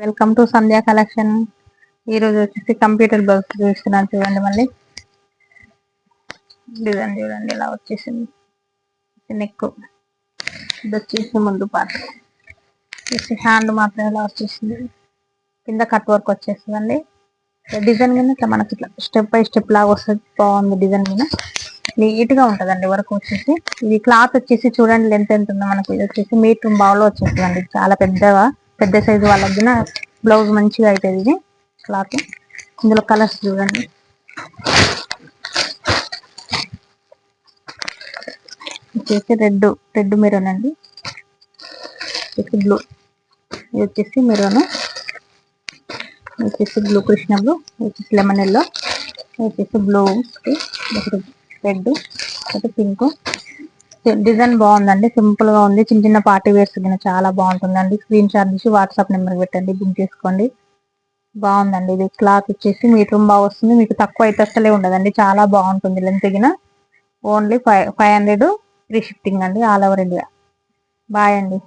Welcome to Sandhya collection ఈ రోజు వచ్చేసి కంప్యూటర్ బ్లౌజ్ చూస్తున్నాను చూడండి మళ్ళీ. డిజైన్ చూడండి ఇలా వచ్చేసింది. నెక్ ఇది వచ్చేసి ముందు పార్ట్ వచ్చేసి హ్యాండ్ మాత్రం ఇలా వచ్చేసింది. కింద కట్ వర్క్ వచ్చేస్తుందండి. డిజైన్ కింద ఇట్లా మనకి ఇట్లా స్టెప్ బై స్టెప్ లాగా వస్తుంది. బాగుంది డిజైన్ మీద నీట్గా వర్క్ వచ్చేసి. ఇది క్లాత్ వచ్చేసి చూడండి లెంత్ ఎంత ఉందో మనకి. ఇది వచ్చేసి మీటర్ బావులో వచ్చేస్తుందండి. చాలా పెద్దగా. పెద్ద సైజు వాళ్ళకి బ్లౌజ్ మంచిగా అవుతుంది ఇది క్లాత్. ఇందులో కలర్స్ చూడండి. వచ్చేసి రెడ్ రెడ్ మెరూన్ అండి. వచ్చేసి బ్లూ ఇది వచ్చేసి మెరూన్ వచ్చేసి బ్లూ కృష్ణ బ్లూ వచ్చేసి లెమన్ ఎల్లో వచ్చేసి బ్లూ రెడ్ అయితే పింక్. డిజైన్ బాగుందండి సింపుల్గా ఉంది. చిన్న చిన్న పార్టీ వేర్స్ కింద చాలా బాగుంటుందండి. స్క్రీన్ షాట్ తీసి వాట్సాప్ నెంబర్ పెట్టండి బుక్ చేసుకోండి. బాగుందండి ఇది. క్లాత్ వచ్చేసి మీటర్ బాగా వస్తుంది. మీకు తక్కువ అయితే అసలే ఉండదండి. చాలా బాగుంటుంది. లెంత్ గిన only five five hundred free shifting అండి ఆల్ ఓవర్ ఇండియా. బాయ్ అండి.